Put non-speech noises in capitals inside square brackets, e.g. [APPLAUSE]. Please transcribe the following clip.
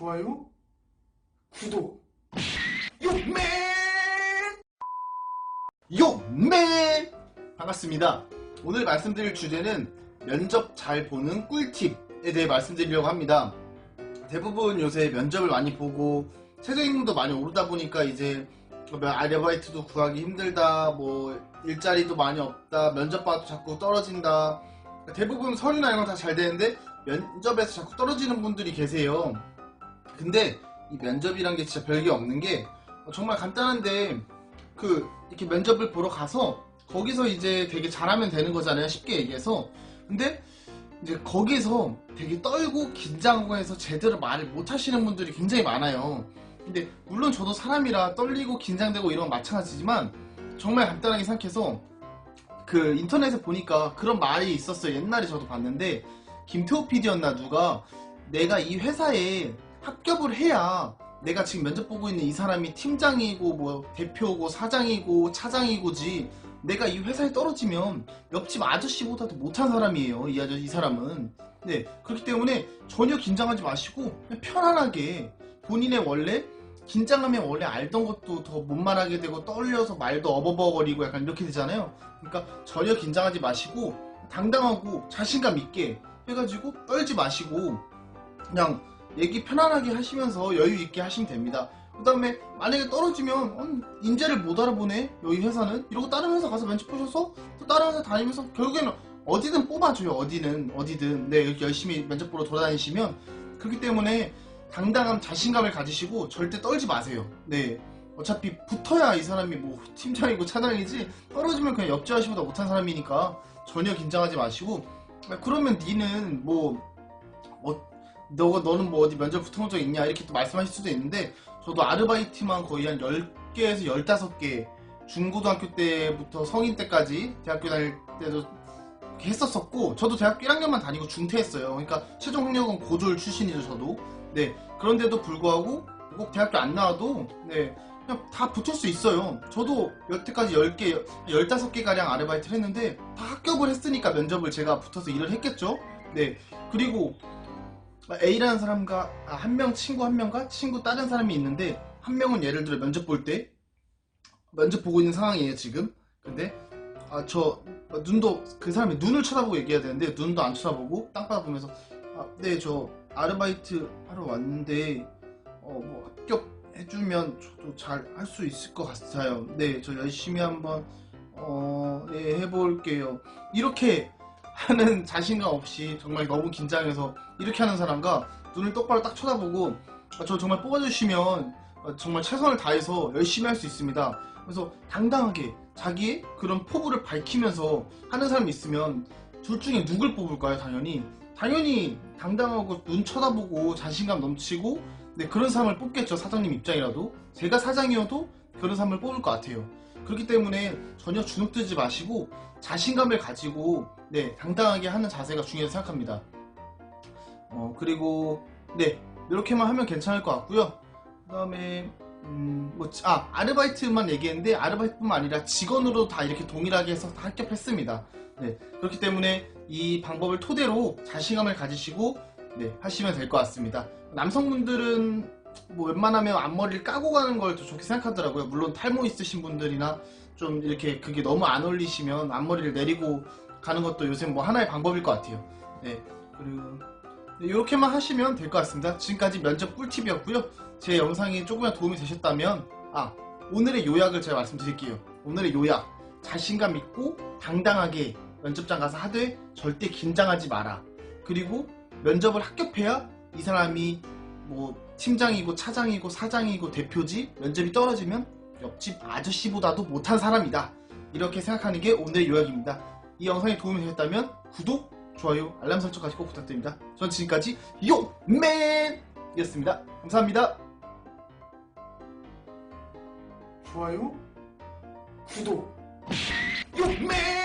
좋아요, 구독, 욕맨! 욕맨! 반갑습니다. 오늘 말씀드릴 주제는 면접 잘 보는 꿀팁에 대해 말씀드리려고 합니다. 대부분 요새 면접을 많이 보고 최저임금도 많이 오르다 보니까 이제 뭐 아르바이트도 구하기 힘들다, 뭐 일자리도 많이 없다, 면접 봐도 자꾸 떨어진다. 대부분 서류나 이런 거다잘 되는데 면접에서 자꾸 떨어지는 분들이 계세요. 근데 이 면접이란 게 진짜 별게 없는 게 정말 간단한데 그 이렇게 면접을 보러 가서 거기서 이제 되게 잘하면 되는 거잖아요. 쉽게 얘기해서. 근데 이제 거기서 되게 떨고 긴장하고 해서 제대로 말을 못 하시는 분들이 굉장히 많아요. 근데 물론 저도 사람이라 떨리고 긴장되고 이런 건 마찬가지지만 정말 간단하게 생각해서 그 인터넷에 보니까 그런 말이 있었어요. 옛날에 저도 봤는데 김태호 PD였나 누가 내가 이 회사에 합격을 해야 내가 지금 면접 보고 있는 이 사람이 팀장이고 뭐 대표고 사장이고 차장이고지 내가 이 회사에 떨어지면 옆집 아저씨보다도 못한 사람이에요. 이 아저씨 이 사람은. 네 그렇기 때문에 전혀 긴장하지 마시고 편안하게 본인의 원래 긴장하면 원래 알던 것도 더 못 말하게 되고 떨려서 말도 어버버거리고 약간 이렇게 되잖아요. 그러니까 전혀 긴장하지 마시고 당당하고 자신감 있게 해가지고 떨지 마시고 그냥 얘기 편안하게 하시면서 여유 있게 하시면 됩니다. 그 다음에 만약에 떨어지면 어, 인재를 못 알아보네? 여기 회사는? 이러고 다른 회사 가서 면접 보셔서 또 다른 회사 다니면서 결국에는 어디든 뽑아줘요 어디는 어디든. 네 이렇게 열심히 면접 보러 돌아다니시면 그렇기 때문에 당당함 자신감을 가지시고 절대 떨지 마세요. 네. 어차피 붙어야 이 사람이 뭐 [LAUGHS] 팀장이고 차장이지 떨어지면 그냥 아저씨보다 못한 사람이니까 전혀 긴장하지 마시고. 아, 그러면 니는 뭐 어, 너가 너는 뭐 어디 면접 붙은 적 있냐? 이렇게 또 말씀하실 수도 있는데 저도 아르바이트만 거의 한 10개에서 15개 중고등학교 때부터 성인 때까지 대학교 다닐 때도 했었었고 저도 대학교 1학년만 다니고 중퇴했어요. 그러니까 최종 학력은 고졸 출신이죠 저도. 네. 그런데도 불구하고 꼭 대학교 안 나와도 네. 그냥 다 붙을 수 있어요. 저도 여태까지 10개 15개 가량 아르바이트를 했는데 다 합격을 했으니까 면접을 제가 붙어서 일을 했겠죠? 네. 그리고 A라는 사람과 아, 한명 친구 한 명과 친구 다른 사람이 있는데 한 명은 예를 들어 면접 볼 때 면접 보고 있는 상황이에요 지금. 근데 아 저 눈도 그 사람이 눈을 쳐다보고 얘기해야 되는데 눈도 안 쳐다보고 땅바닥 보면서 아, 네 저 아르바이트 하러 왔는데 어 뭐 합격해주면 저도 잘 할 수 있을 것 같아요. 네 저 열심히 한번 어 네 해볼게요. 이렇게 하는 자신감 없이 정말 너무 긴장해서 이렇게 하는 사람과 눈을 똑바로 딱 쳐다보고 아, 저 정말 뽑아주시면 어, 정말 최선을 다해서 열심히 할 수 있습니다. 그래서 당당하게 자기의 그런 포부를 밝히면서 하는 사람이 있으면 둘 중에 누굴 뽑을까요? 당연히 당연히 당당하고 눈 쳐다보고 자신감 넘치고 네, 그런 사람을 뽑겠죠 사장님 입장이라도 제가 사장이어도 그런 사람을 뽑을 것 같아요. 그렇기 때문에 전혀 주눅들지 마시고 자신감을 가지고 네 당당하게 하는 자세가 중요하다고 생각합니다. 어 그리고 네 이렇게만 하면 괜찮을 것 같고요. 그 다음에 음 뭐 아 아르바이트만 얘기했는데 아르바이트뿐만 아니라 직원으로 다 이렇게 동일하게 해서 다 합격했습니다. 네 그렇기 때문에 이 방법을 토대로 자신감을 가지시고 네 하시면 될 것 같습니다. 남성분들은 뭐 웬만하면 앞머리를 까고 가는 걸 더 좋게 생각하더라고요. 물론 탈모 있으신 분들이나 좀 이렇게 그게 너무 안 어울리시면 앞머리를 내리고 가는 것도 요새 뭐 하나의 방법일 것 같아요. 네. 그리고 이렇게만 하시면 될 것 같습니다. 지금까지 면접 꿀팁이었고요. 제 영상이 조금이나 도움이 되셨다면 아 오늘의 요약을 제가 말씀드릴게요. 오늘의 요약 자신감 있고 당당하게 면접장 가서 하되 절대 긴장하지 마라. 그리고 면접을 합격해야 이 사람이 뭐 팀장이고 차장이고 사장이고 대표지 면접이 떨어지면 옆집 아저씨보다도 못한 사람이다. 이렇게 생각하는 게 오늘의 요약입니다. 이 영상이 도움이 되셨다면 구독, 좋아요, 알람 설정까지 꼭 부탁드립니다. 전 지금까지 요맨 이었습니다. 감사합니다. 좋아요, 구독, 요맨!